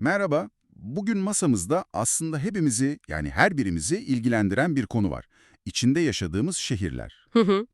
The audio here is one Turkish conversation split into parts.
Merhaba. Bugün masamızda aslında hepimizi yani her birimizi ilgilendiren bir konu var. İçinde yaşadığımız şehirler. Hı hı.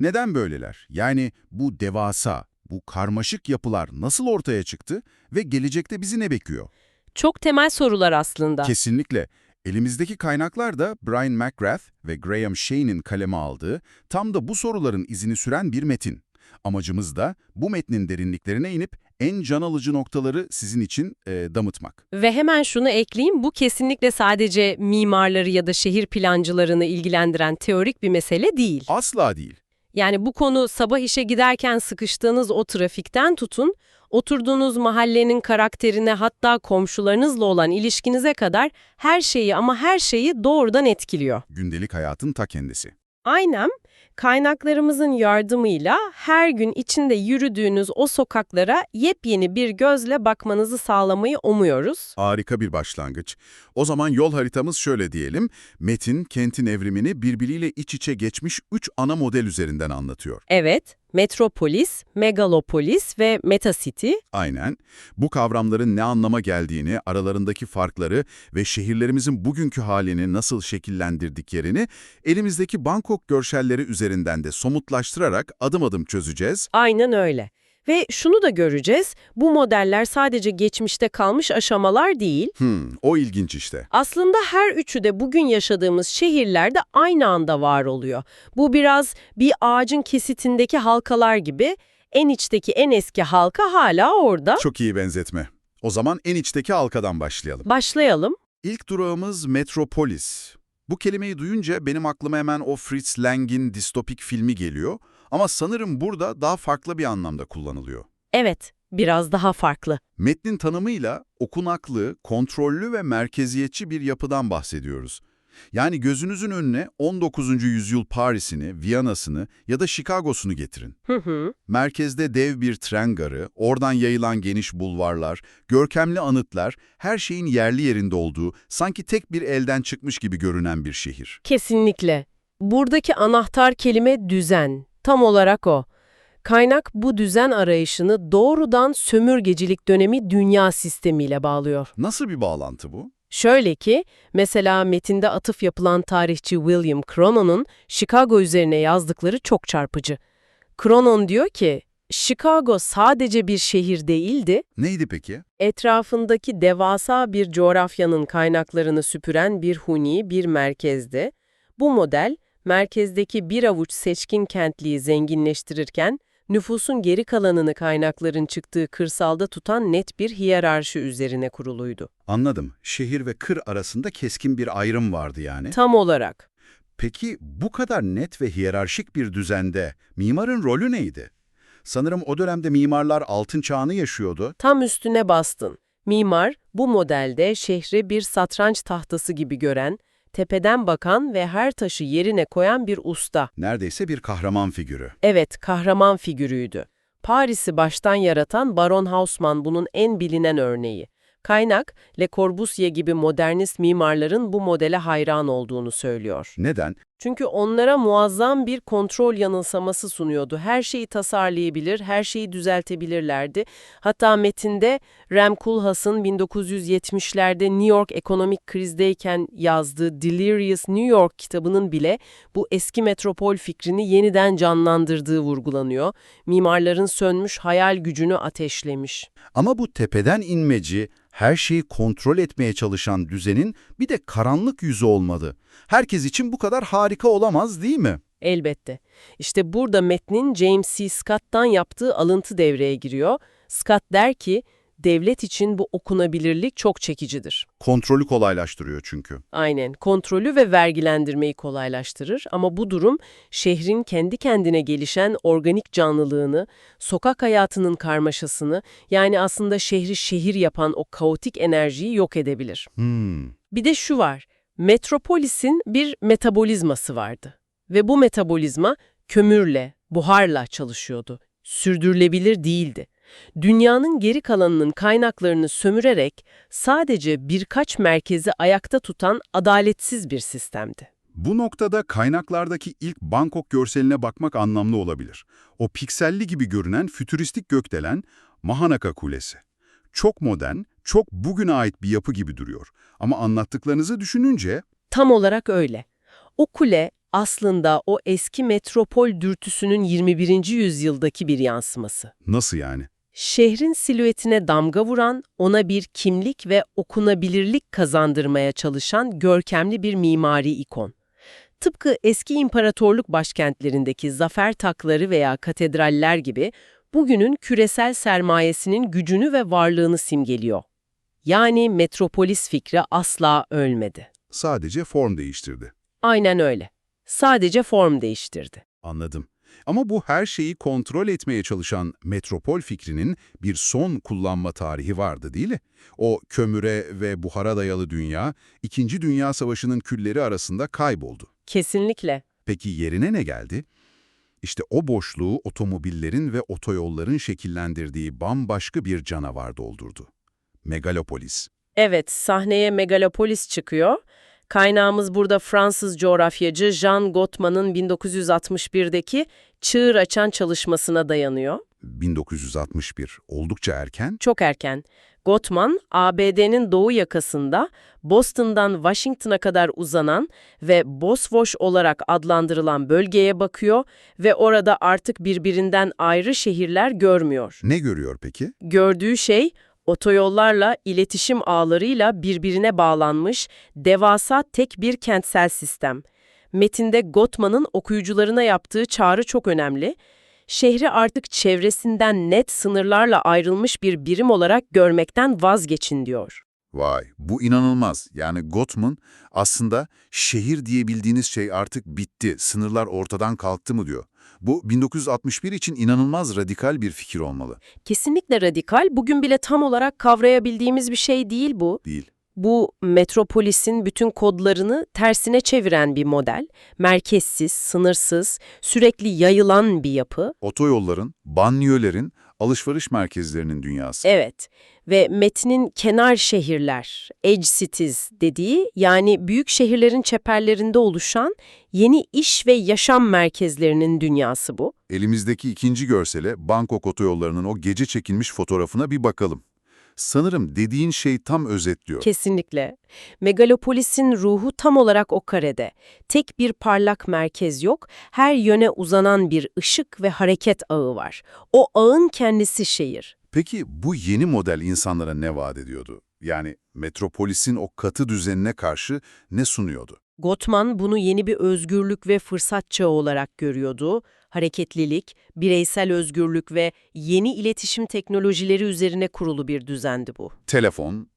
Neden böyleler? Yani bu devasa, bu karmaşık yapılar nasıl ortaya çıktı ve gelecekte bizi ne bekliyor? Çok temel sorular aslında. Kesinlikle. Elimizdeki kaynaklar da Brian McGrath ve Graham Shane'in kaleme aldığı tam da bu soruların izini süren bir metin. Amacımız da bu metnin derinliklerine inip en can alıcı noktaları sizin için e, damıtmak. Ve hemen şunu ekleyeyim, bu kesinlikle sadece mimarları ya da şehir plancılarını ilgilendiren teorik bir mesele değil. Asla değil. Yani bu konu sabah işe giderken sıkıştığınız o trafikten tutun, oturduğunuz mahallenin karakterine hatta komşularınızla olan ilişkinize kadar her şeyi ama her şeyi doğrudan etkiliyor. Gündelik hayatın ta kendisi. Aynen, kaynaklarımızın yardımıyla her gün içinde yürüdüğünüz o sokaklara yepyeni bir gözle bakmanızı sağlamayı umuyoruz. Harika bir başlangıç. O zaman yol haritamız şöyle diyelim. Metin, kentin evrimini birbiriyle iç içe geçmiş üç ana model üzerinden anlatıyor. Evet, metropolis, megalopolis ve metacity Aynen. Bu kavramların ne anlama geldiğini, aralarındaki farkları ve şehirlerimizin bugünkü halini nasıl şekillendirdiklerini elimizdeki Bangkok görselleri üzerinden de somutlaştırarak adım adım çözeceğiz. aynen öyle. Ve şunu da göreceğiz, bu modeller sadece geçmişte kalmış aşamalar değil, Hmm, o ilginç işte. aslında her üçü de bugün yaşadığımız şehirlerde aynı anda var oluyor. Bu biraz bir ağacın kesitindeki halkalar gibi, en içteki en eski halka hala orada. Çok iyi benzetme. O zaman en içteki halkadan başlayalım. Başlayalım. İlk durağımız Metropolis. Bu kelimeyi duyunca benim aklıma hemen o Fritz Lang'in distopik filmi geliyor. Ama sanırım burada daha farklı bir anlamda kullanılıyor. Evet, biraz daha farklı. Metnin tanımıyla okunaklı, kontrollü ve merkeziyetçi bir yapıdan bahsediyoruz. Yani gözünüzün önüne 19. yüzyıl Paris'ini, Viyana'sını ya da Chicago'sunu getirin. Hı hı. Merkezde dev bir tren garı, oradan yayılan geniş bulvarlar, görkemli anıtlar, her şeyin yerli yerinde olduğu, sanki tek bir elden çıkmış gibi görünen bir şehir. Kesinlikle. Buradaki anahtar kelime düzen. Tam olarak o. Kaynak bu düzen arayışını doğrudan sömürgecilik dönemi dünya sistemiyle bağlıyor. Nasıl bir bağlantı bu? Şöyle ki, mesela metinde atıf yapılan tarihçi William Crono'nun Chicago üzerine yazdıkları çok çarpıcı. Cronon diyor ki, Chicago sadece bir şehir değildi, Neydi peki? etrafındaki devasa bir coğrafyanın kaynaklarını süpüren bir huni, bir merkezdi. Bu model, merkezdeki bir avuç seçkin kentliyi zenginleştirirken, nüfusun geri kalanını kaynakların çıktığı kırsalda tutan net bir hiyerarşi üzerine kuruluydu. Anladım. Şehir ve kır arasında keskin bir ayrım vardı yani. Tam olarak. Peki bu kadar net ve hiyerarşik bir düzende mimarın rolü neydi? Sanırım o dönemde mimarlar altın çağını yaşıyordu. Tam üstüne bastın. Mimar, bu modelde şehri bir satranç tahtası gibi gören, tepeden bakan ve her taşı yerine koyan bir usta. Neredeyse bir kahraman figürü. Evet, kahraman figürüydü. Paris'i baştan yaratan Baron Haussmann bunun en bilinen örneği. Kaynak, Le Corbusier gibi modernist mimarların bu modele hayran olduğunu söylüyor. Neden? Çünkü onlara muazzam bir kontrol yanılsaması sunuyordu. Her şeyi tasarlayabilir, her şeyi düzeltebilirlerdi. Hatta metinde Rem Koolhaas'ın 1970'lerde New York ekonomik krizdeyken yazdığı Delirious New York kitabının bile bu eski metropol fikrini yeniden canlandırdığı vurgulanıyor. Mimarların sönmüş hayal gücünü ateşlemiş. Ama bu tepeden inmeci, her şeyi kontrol etmeye çalışan düzenin bir de karanlık yüzü olmadı. Herkes için bu kadar harika olamaz değil mi? Elbette. İşte burada metnin James C. Scott'tan yaptığı alıntı devreye giriyor. Scott der ki, devlet için bu okunabilirlik çok çekicidir. Kontrolü kolaylaştırıyor çünkü. Aynen, kontrolü ve vergilendirmeyi kolaylaştırır ama bu durum şehrin kendi kendine gelişen organik canlılığını, sokak hayatının karmaşasını, yani aslında şehri şehir yapan o kaotik enerjiyi yok edebilir. Hmm. Bir de şu var, metropolisin bir metabolizması vardı. Ve bu metabolizma kömürle, buharla çalışıyordu. Sürdürülebilir değildi. Dünyanın geri kalanının kaynaklarını sömürerek sadece birkaç merkezi ayakta tutan adaletsiz bir sistemdi. Bu noktada kaynaklardaki ilk Bangkok görseline bakmak anlamlı olabilir. O pikselli gibi görünen fütüristik gökdelen Mahanaka Kulesi. Çok modern, çok bugüne ait bir yapı gibi duruyor. Ama anlattıklarınızı düşününce Tam olarak öyle. O kule aslında o eski metropol dürtüsünün 21. yüzyıldaki bir yansıması. nasıl yani? Şehrin silüetine damga vuran, ona bir kimlik ve okunabilirlik kazandırmaya çalışan görkemli bir mimari ikon. Tıpkı eski imparatorluk başkentlerindeki zafer takları veya katedraller gibi bugünün küresel sermayesinin gücünü ve varlığını simgeliyor. Yani metropolis fikri asla ölmedi. Sadece form değiştirdi. Aynen öyle. Sadece form değiştirdi. Anladım. Ama bu her şeyi kontrol etmeye çalışan metropol fikrinin bir son kullanma tarihi vardı değil mi? O kömüre ve buhara dayalı dünya, İkinci Dünya Savaşı'nın külleri arasında kayboldu. Kesinlikle. Peki yerine ne geldi? İşte o boşluğu otomobillerin ve otoyolların şekillendirdiği bambaşka bir canavar doldurdu. Megalopolis. Evet, sahneye Megalopolis çıkıyor. Kaynağımız burada Fransız coğrafyacı Jean Gottman'ın 1961'deki Çığır Açan çalışmasına dayanıyor. 1961, oldukça erken. Çok erken. Gottman, ABD'nin doğu yakasında Boston'dan Washington'a kadar uzanan ve Bosfoş olarak adlandırılan bölgeye bakıyor ve orada artık birbirinden ayrı şehirler görmüyor. Ne görüyor peki? Gördüğü şey otoyollarla, iletişim ağlarıyla birbirine bağlanmış devasa tek bir kentsel sistem. Metinde Gottman'ın okuyucularına yaptığı çağrı çok önemli. Şehri artık çevresinden net sınırlarla ayrılmış bir birim olarak görmekten vazgeçin diyor. Vay, bu inanılmaz. Yani Gottman aslında şehir diyebildiğiniz şey artık bitti, sınırlar ortadan kalktı mı diyor. Bu 1961 için inanılmaz radikal bir fikir olmalı. Kesinlikle radikal, bugün bile tam olarak kavrayabildiğimiz bir şey değil bu. Değil. Bu metropolisin bütün kodlarını tersine çeviren bir model. Merkezsiz, sınırsız, sürekli yayılan bir yapı. Otoyolların, banliyölerin, alışveriş merkezlerinin dünyası. Evet ve metnin kenar şehirler, edge cities dediği yani büyük şehirlerin çeperlerinde oluşan yeni iş ve yaşam merkezlerinin dünyası bu. Elimizdeki ikinci görsele Bangkok otoyollarının o gece çekilmiş fotoğrafına bir bakalım. Sanırım dediğin şey tam özetliyor. Kesinlikle. Megalopolis'in ruhu tam olarak o karede. Tek bir parlak merkez yok, her yöne uzanan bir ışık ve hareket ağı var. O ağın kendisi şehir. Peki bu yeni model insanlara ne vaat ediyordu? Yani metropolisin o katı düzenine karşı ne sunuyordu? Gottman bunu yeni bir özgürlük ve fırsat çağı olarak görüyordu. Hareketlilik, bireysel özgürlük ve yeni iletişim teknolojileri üzerine kurulu bir düzendi bu. Telefon,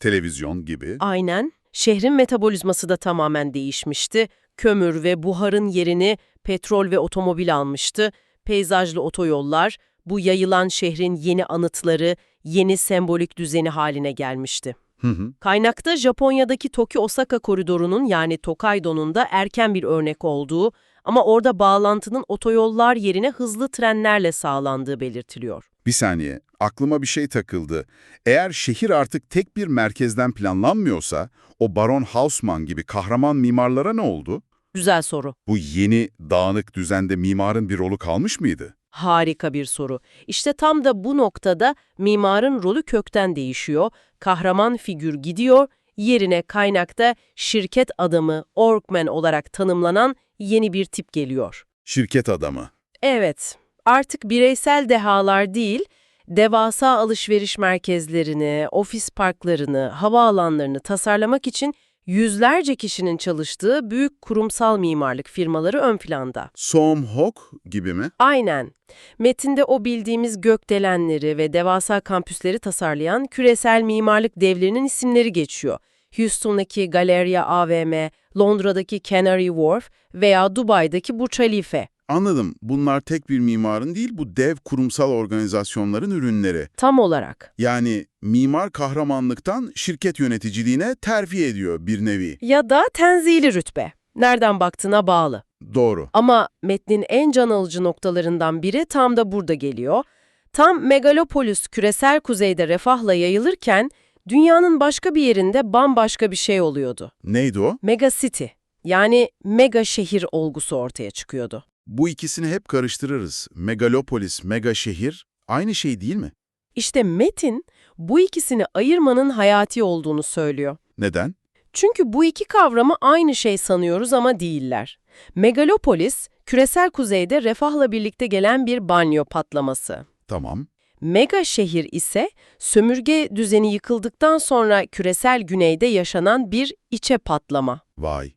televizyon gibi. Aynen, şehrin metabolizması da tamamen değişmişti. Kömür ve buharın yerini petrol ve otomobil almıştı. Peyzajlı otoyollar, bu yayılan şehrin yeni anıtları, yeni sembolik düzeni haline gelmişti. Hı hı. Kaynakta Japonya'daki Tokyo-Osaka koridorunun yani Tokaido'nun da erken bir örnek olduğu ama orada bağlantının otoyollar yerine hızlı trenlerle sağlandığı belirtiliyor. Bir saniye, aklıma bir şey takıldı. Eğer şehir artık tek bir merkezden planlanmıyorsa, o Baron Haussmann gibi kahraman mimarlara ne oldu? Güzel soru. Bu yeni, dağınık düzende mimarın bir rolü kalmış mıydı? Harika bir soru. İşte tam da bu noktada mimarın rolü kökten değişiyor. Kahraman figür gidiyor, yerine kaynakta şirket adamı, orkman olarak tanımlanan yeni bir tip geliyor. Şirket adamı. Evet, artık bireysel dehalar değil, devasa alışveriş merkezlerini, ofis parklarını, havaalanlarını tasarlamak için yüzlerce kişinin çalıştığı büyük kurumsal mimarlık firmaları ön planda. Somhok gibi mi? Aynen. Metinde o bildiğimiz gökdelenleri ve devasa kampüsleri tasarlayan küresel mimarlık devlerinin isimleri geçiyor. Houston'daki Galleria AVM, Londra'daki Canary Wharf veya Dubai'deki Burj Khalifa. Anladım. Bunlar tek bir mimarın değil, bu dev kurumsal organizasyonların ürünleri. Tam olarak. Yani mimar kahramanlıktan şirket yöneticiliğine terfi ediyor bir nevi. Ya da tenzili rütbe. Nereden baktığına bağlı. Doğru. Ama metnin en can alıcı noktalarından biri tam da burada geliyor. Tam megalopolis küresel kuzeyde refahla yayılırken dünyanın başka bir yerinde bambaşka bir şey oluyordu. Neydi o? Mega city yani mega şehir olgusu ortaya çıkıyordu. Bu ikisini hep karıştırırız. Megalopolis, mega şehir aynı şey değil mi? İşte metin bu ikisini ayırmanın hayati olduğunu söylüyor. Neden? Çünkü bu iki kavramı aynı şey sanıyoruz ama değiller. Megalopolis, küresel kuzeyde refahla birlikte gelen bir banyo patlaması. Tamam. Mega şehir ise sömürge düzeni yıkıldıktan sonra küresel güneyde yaşanan bir içe patlama. Vay.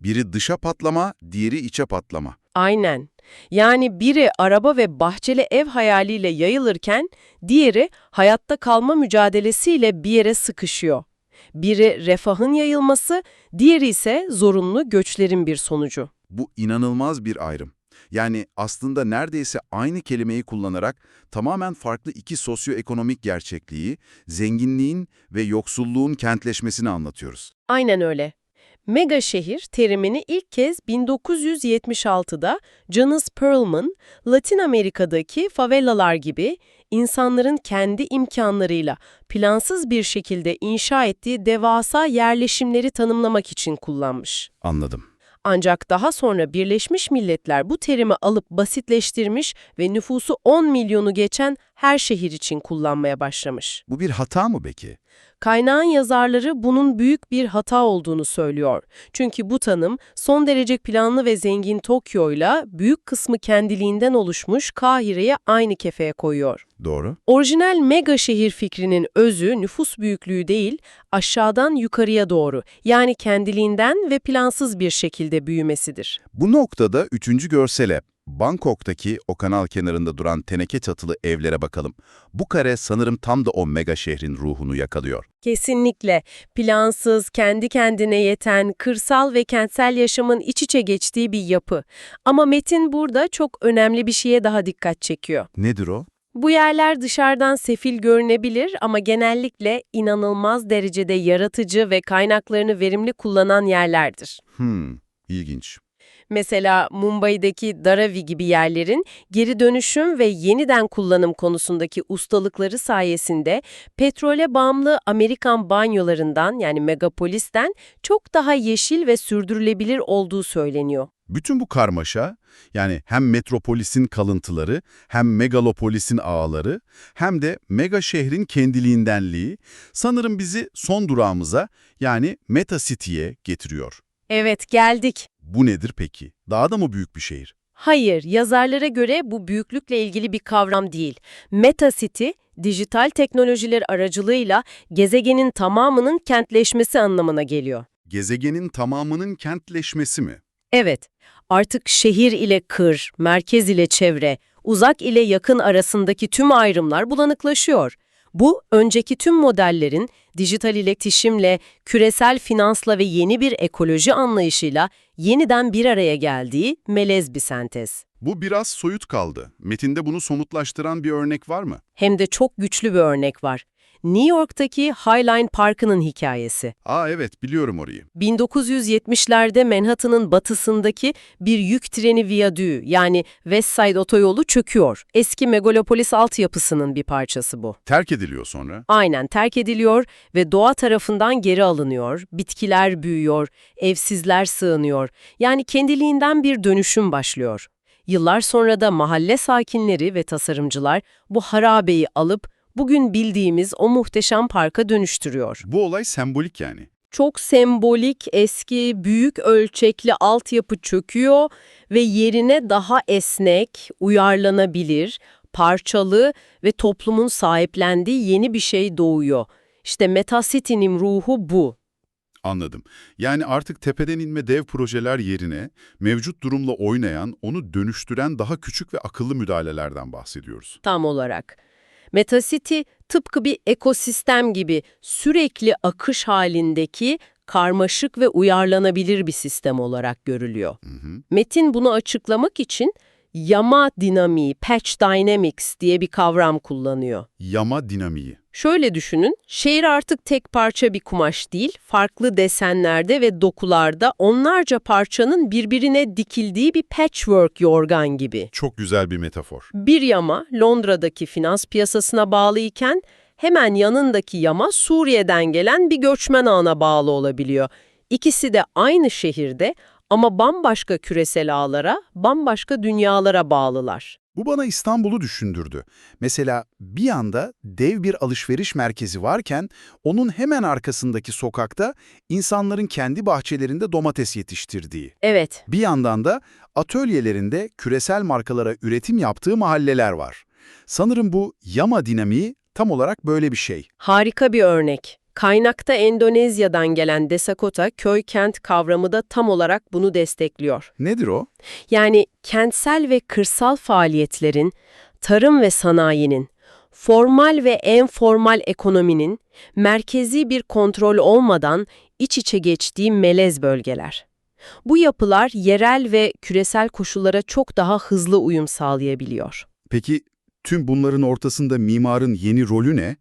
Biri dışa patlama, diğeri içe patlama. Aynen. Yani biri araba ve bahçeli ev hayaliyle yayılırken diğeri hayatta kalma mücadelesiyle bir yere sıkışıyor. Biri refahın yayılması, diğeri ise zorunlu göçlerin bir sonucu. Bu inanılmaz bir ayrım. Yani aslında neredeyse aynı kelimeyi kullanarak tamamen farklı iki sosyoekonomik gerçekliği, zenginliğin ve yoksulluğun kentleşmesini anlatıyoruz. Aynen öyle. Mega şehir terimini ilk kez 1976'da Jonas Perlman, Latin Amerika'daki favelalar gibi insanların kendi imkanlarıyla plansız bir şekilde inşa ettiği devasa yerleşimleri tanımlamak için kullanmış. Anladım. Ancak daha sonra Birleşmiş Milletler bu terimi alıp basitleştirmiş ve nüfusu 10 milyonu geçen her şehir için kullanmaya başlamış. Bu bir hata mı peki? Kaynağın yazarları bunun büyük bir hata olduğunu söylüyor. Çünkü bu tanım son derece planlı ve zengin Tokyo'yla büyük kısmı kendiliğinden oluşmuş Kahire'yi aynı kefeye koyuyor. Doğru. Orijinal mega şehir fikrinin özü nüfus büyüklüğü değil, aşağıdan yukarıya doğru yani kendiliğinden ve plansız bir şekilde büyümesidir. Bu noktada üçüncü görsele, Bangkok'taki o kanal kenarında duran teneke çatılı evlere bakalım. Bu kare sanırım tam da o mega şehrin ruhunu yakalıyor. Kesinlikle plansız, kendi kendine yeten, kırsal ve kentsel yaşamın iç içe geçtiği bir yapı. Ama Metin burada çok önemli bir şeye daha dikkat çekiyor. Nedir o? Bu yerler dışarıdan sefil görünebilir ama genellikle inanılmaz derecede yaratıcı ve kaynaklarını verimli kullanan yerlerdir. Hmm, ilginç. Mesela Mumbai'deki Dharavi gibi yerlerin geri dönüşüm ve yeniden kullanım konusundaki ustalıkları sayesinde petrole bağımlı Amerikan banyolarından yani megapolisten çok daha yeşil ve sürdürülebilir olduğu söyleniyor. Bütün bu karmaşa, yani hem metropolisin kalıntıları, hem megalopolisin ağları, hem de mega şehrin kendiliğindenliği sanırım bizi son durağımıza yani Meta City'ye getiriyor. Evet geldik. Bu nedir peki? Daha da mı büyük bir şehir? Hayır, yazarlara göre bu büyüklükle ilgili bir kavram değil. Metacity, dijital teknolojiler aracılığıyla gezegenin tamamının kentleşmesi anlamına geliyor. Gezegenin tamamının kentleşmesi mi? Evet, artık şehir ile kır, merkez ile çevre, uzak ile yakın arasındaki tüm ayrımlar bulanıklaşıyor. Bu, önceki tüm modellerin dijital iletişimle, küresel finansla ve yeni bir ekoloji anlayışıyla yeniden bir araya geldiği melez bir sentez. Bu biraz soyut kaldı. Metinde bunu somutlaştıran bir örnek var mı? Hem de çok güçlü bir örnek var. New York'taki Highline Parkı'nın hikayesi. Aa evet biliyorum orayı. 1970'lerde Manhattan'ın batısındaki bir yük treni viyadüğü yani West Side otoyolu çöküyor. Eski megalopolis altyapısının bir parçası bu. Terk ediliyor sonra. Aynen terk ediliyor ve doğa tarafından geri alınıyor, bitkiler büyüyor, evsizler sığınıyor. Yani kendiliğinden bir dönüşüm başlıyor. Yıllar sonra da mahalle sakinleri ve tasarımcılar bu harabeyi alıp bugün bildiğimiz o muhteşem parka dönüştürüyor. Bu olay sembolik yani. Çok sembolik, eski, büyük ölçekli altyapı çöküyor ve yerine daha esnek, uyarlanabilir, parçalı ve toplumun sahiplendiği yeni bir şey doğuyor. İşte Metacity'nin ruhu bu. Anladım. Yani artık tepeden inme dev projeler yerine mevcut durumla oynayan, onu dönüştüren daha küçük ve akıllı müdahalelerden bahsediyoruz. Tam olarak. Metacity tıpkı bir ekosistem gibi sürekli akış halindeki karmaşık ve uyarlanabilir bir sistem olarak görülüyor. Hı hı. Metin bunu açıklamak için yama dinamiği, patch dynamics diye bir kavram kullanıyor. Yama dinamiği. Şöyle düşünün, şehir artık tek parça bir kumaş değil, farklı desenlerde ve dokularda onlarca parçanın birbirine dikildiği bir patchwork yorgan gibi. Çok güzel bir metafor. Bir yama Londra'daki finans piyasasına bağlı iken hemen yanındaki yama Suriye'den gelen bir göçmen ağına bağlı olabiliyor. İkisi de aynı şehirde ama bambaşka küresel ağlara, bambaşka dünyalara bağlılar. Bu bana İstanbul'u düşündürdü. Mesela bir yanda dev bir alışveriş merkezi varken onun hemen arkasındaki sokakta insanların kendi bahçelerinde domates yetiştirdiği. Evet, Bir yandan da atölyelerinde küresel markalara üretim yaptığı mahalleler var. Sanırım bu yama dinamiği tam olarak böyle bir şey. harika bir örnek. Kaynakta Endonezya'dan gelen Desakota köy-kent kavramı da tam olarak bunu destekliyor. Nedir o? Yani kentsel ve kırsal faaliyetlerin, tarım ve sanayinin, formal ve enformal ekonominin merkezi bir kontrol olmadan iç içe geçtiği melez bölgeler. Bu yapılar yerel ve küresel koşullara çok daha hızlı uyum sağlayabiliyor. Peki tüm bunların ortasında mimarın yeni rolü ne?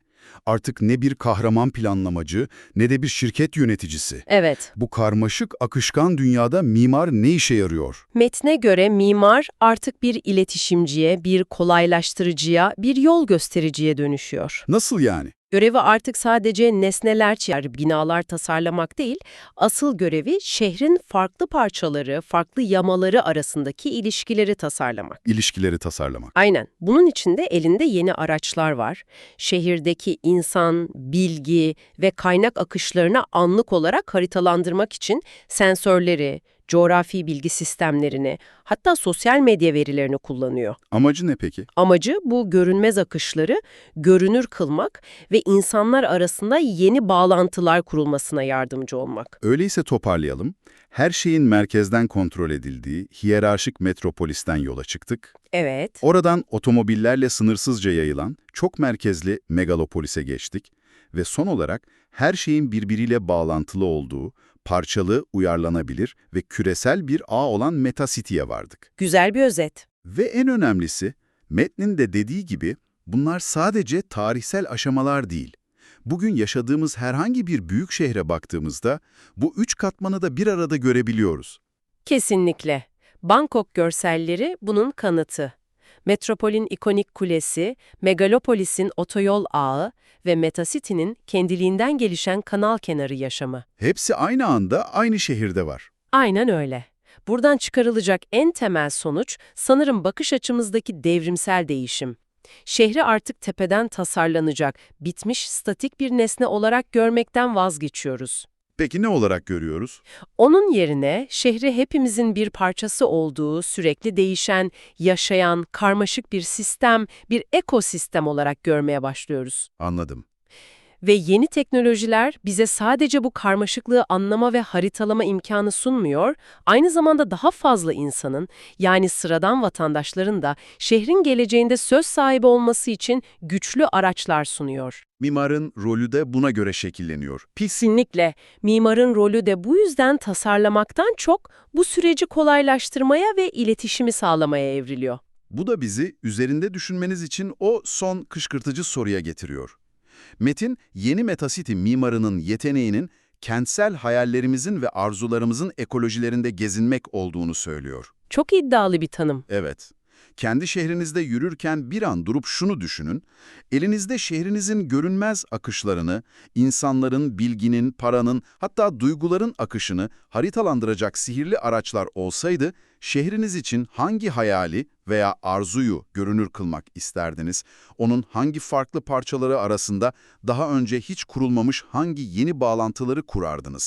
Artık ne bir kahraman planlamacı ne de bir şirket yöneticisi. Evet, Bu karmaşık, akışkan dünyada mimar ne işe yarıyor? metne göre mimar artık bir iletişimciye, bir kolaylaştırıcıya, bir yol göstericiye dönüşüyor. Nasıl yani? Görevi artık sadece nesneler çağırıp binalar tasarlamak değil, asıl görevi şehrin farklı parçaları, farklı yamaları arasındaki ilişkileri tasarlamak. İlişkileri tasarlamak. Aynen. Bunun için de elinde yeni araçlar var. Şehirdeki insan, bilgi ve kaynak akışlarını anlık olarak haritalandırmak için sensörleri, coğrafi bilgi sistemlerini, hatta sosyal medya verilerini kullanıyor. Amacı ne peki? Amacı bu görünmez akışları görünür kılmak ve insanlar arasında yeni bağlantılar kurulmasına yardımcı olmak. Öyleyse toparlayalım. Her şeyin merkezden kontrol edildiği hiyerarşik metropolisten yola çıktık. Evet, Oradan otomobillerle sınırsızca yayılan çok merkezli megalopolise geçtik ve son olarak her şeyin birbiriyle bağlantılı olduğu, parçalı, uyarlanabilir ve küresel bir ağ olan Metacity'ye vardık. güzel bir özet. Ve en önemlisi, metnin de dediği gibi bunlar sadece tarihsel aşamalar değil. Bugün yaşadığımız herhangi bir büyük şehre baktığımızda bu üç katmanı da bir arada görebiliyoruz. Kesinlikle. Bangkok görselleri bunun kanıtı. Metropolün ikonik kulesi, megalopolisin otoyol ağı ve Metacity'nin kendiliğinden gelişen kanal kenarı yaşamı. Hepsi aynı anda aynı şehirde var. Aynen öyle. Buradan çıkarılacak en temel sonuç sanırım bakış açımızdaki devrimsel değişim. Şehri artık tepeden tasarlanacak, bitmiş statik bir nesne olarak görmekten vazgeçiyoruz. Peki ne olarak görüyoruz? Onun yerine şehri hepimizin bir parçası olduğu, sürekli değişen, yaşayan, karmaşık bir sistem, bir ekosistem olarak görmeye başlıyoruz. Anladım. Ve yeni teknolojiler bize sadece bu karmaşıklığı anlama ve haritalama imkanı sunmuyor, aynı zamanda daha fazla insanın, yani sıradan vatandaşların da şehrin geleceğinde söz sahibi olması için güçlü araçlar sunuyor. Mimarın rolü de buna göre şekilleniyor. Kesinlikle. Mimarın rolü de bu yüzden tasarlamaktan çok bu süreci kolaylaştırmaya ve iletişimi sağlamaya evriliyor. Bu da bizi üzerinde düşünmeniz için o son kışkırtıcı soruya getiriyor. Metin, yeni Metacity mimarının yeteneğinin kentsel hayallerimizin ve arzularımızın ekolojilerinde gezinmek olduğunu söylüyor. Çok iddialı bir tanım. Evet. Kendi şehrinizde yürürken bir an durup şunu düşünün. Elinizde şehrinizin görünmez akışlarını, insanların, bilginin, paranın, hatta duyguların akışını haritalandıracak sihirli araçlar olsaydı, şehriniz için hangi hayali veya arzuyu görünür kılmak isterdiniz? Onun hangi farklı parçaları arasında daha önce hiç kurulmamış hangi yeni bağlantıları kurardınız?